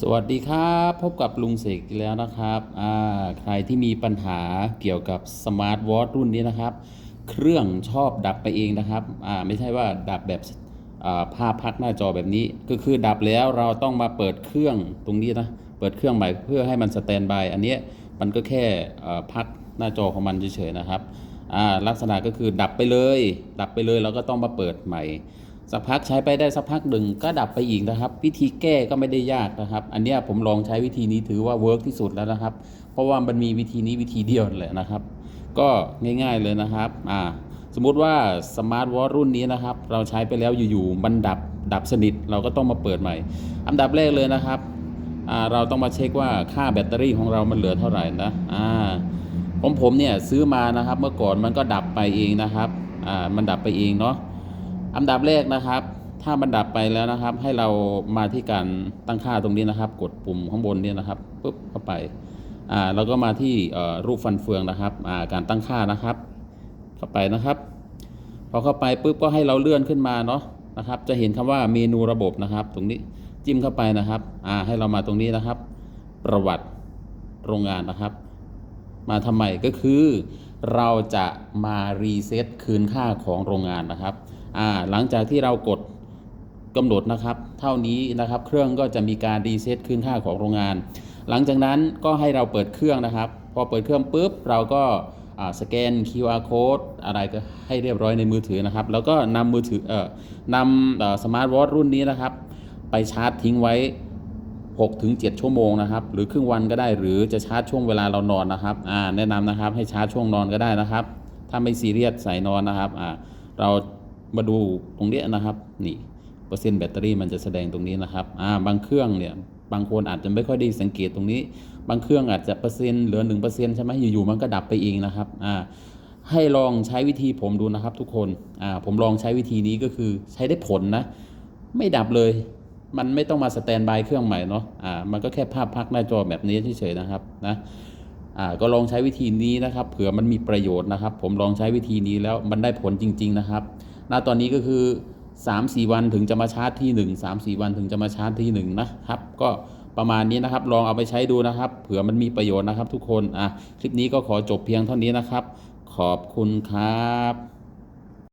สวัสดีครับพบกับลุงเสกอีกแล้วนะครับอ่าใครที่มีปัญหาเกี่ยวกับสมาร์ทวอทรุ่นนี้นะครับ เครื่องชอบดับไปเองนะครับอ่าไม่ใช่ว่าดับแบบอ่าภาพพักหน้าจอแบบนี้ ก็คือดับแล้วเราต้องมาเปิดเครื่องตรงนี้นะเปิดเครื่องใหม่เพื่อให้มันสแตนบายอันนี้มันก็แค่พักหน้าจอของมันเฉยๆนะครับลักษณะก็คือดับไปเลย ดับไปเลยแล้วก็ต้องมาเปิดใหม่ สักพักใช้ไปได้สักพักหนึ่งก็ดับไปอีกนะครับ วิธีแก้ก็ไม่ได้ยากนะครับ อันนี้ผมลองใช้วิธีนี้ถือว่าเวิร์กที่สุดแล้วนะครับ เพราะว่ามันมีวิธีนี้วิธีเดียวนั่นแหละนะครับ ก็ง่ายๆเลยนะครับอ่าสมมุติว่าสมาร์ทวอทรุ่นนี้นะครับ เราใช้ไปแล้วอยู่ๆมันดับดับสนิทเราก็ต้องมาเปิดใหม่ อันดับแรกเลยนะครับอ่าเราต้องมาเช็คว่าค่าแบตเตอรี่ของเรามันเหลือเท่าไหร่นะอ่าผมผมเนี่ยซื้อมานะครับ เมื่อก่อนมันก็ดับไปเองนะครับอ่ามันดับไปเองเนาะ อันดับแรกนะครับ ถ้ามันดับไปแล้วนะครับ ให้เรามาที่การตั้งค่าตรงนี้นะครับ กดปุ่มข้างบนเนี่ยนะครับปุ๊บเข้าไปอ่าแล้วก็มาที่รูปฟันเฟืองนะครับอ่าการตั้งค่านะครับ เข้าไปนะครับ พอเข้าไปปุ๊บก็ให้เราเลื่อนขึ้นมาเนาะนะครับ จะเห็นคำว่าเมนูระบบนะครับ ตรงนี้จิ้มเข้าไปนะครับอ่าให้เรามาตรงนี้นะครับ ประวัติโรงงานนะครับ มาทำไมก็คือ เราจะมารีเซ็ตคืนค่าของโรงงานนะครับ หลังจากที่เรากดกำหนดนะครับ เท่านี้นะครับ เครื่องก็จะมีการรีเซ็ตคืนค่าของโรงงาน หลังจากนั้นก็ให้เราเปิดเครื่องนะครับ พอเปิดเครื่องปุ๊บเราก็สแกน QR code อะไรก็ให้เรียบร้อยในมือถือนะครับ แล้วก็นำมือถือเอ่อนำสมาร์ทวอทรุ่นนี้นะครับ ไปชาร์จทิ้งไว้6ถึง7ชั่วโมงนะครับ หรือครึ่งวันก็ได้ หรือจะชาร์จช่วงเวลาเรานอนนะครับแนะนำนะครับให้ชาร์จช่วงนอนก็ได้นะครับ ถ้าไม่ซีเรียสใส่นอนนะครับเรา มาดูตรงนี้นะครับนี่เปอร์เซ็นต์แบตเตอรี่มันจะแสดงตรงนี้นะครับอ่าบางเครื่องเนี่ยบางคนอาจจะไม่ค่อยได้สังเกตตรงนี้ บางเครื่องอาจจะเปอร์เซ็นต์เหลือ1%ใช่ไหมอยู่ๆมันก็ดับไปเองนะครับอ่าให้ลองใช้วิธีผมดูนะครับทุกคนอ่าผมลองใช้วิธีนี้ก็คือใช้ได้ผลนะ ไม่ดับเลย มันไม่ต้องมาสแตนบายเครื่องใหม่เนาะอ่ามันก็แค่ภาพพักหน้าจอแบบนี้เฉยๆนะครับนะอ่าก็ลองใช้วิธีนี้นะครับ เผื่อมันมีประโยชน์นะครับ ผมลองใช้วิธีนี้แล้วมันได้ผลจริง ๆนะครับ ณตอนนี้ก็คือ 3-4 วันถึงจะมาชาร์จที่ 1 3-4 วันถึงจะมาชาร์จที่ 1 นะครับ ก็ประมาณนี้นะครับ ลองเอาไปใช้ดูนะครับ เผื่อมันมีประโยชน์นะครับทุกคน อะ คลิปนี้ก็ขอจบเพียงเท่านี้นะครับ ขอบคุณครับ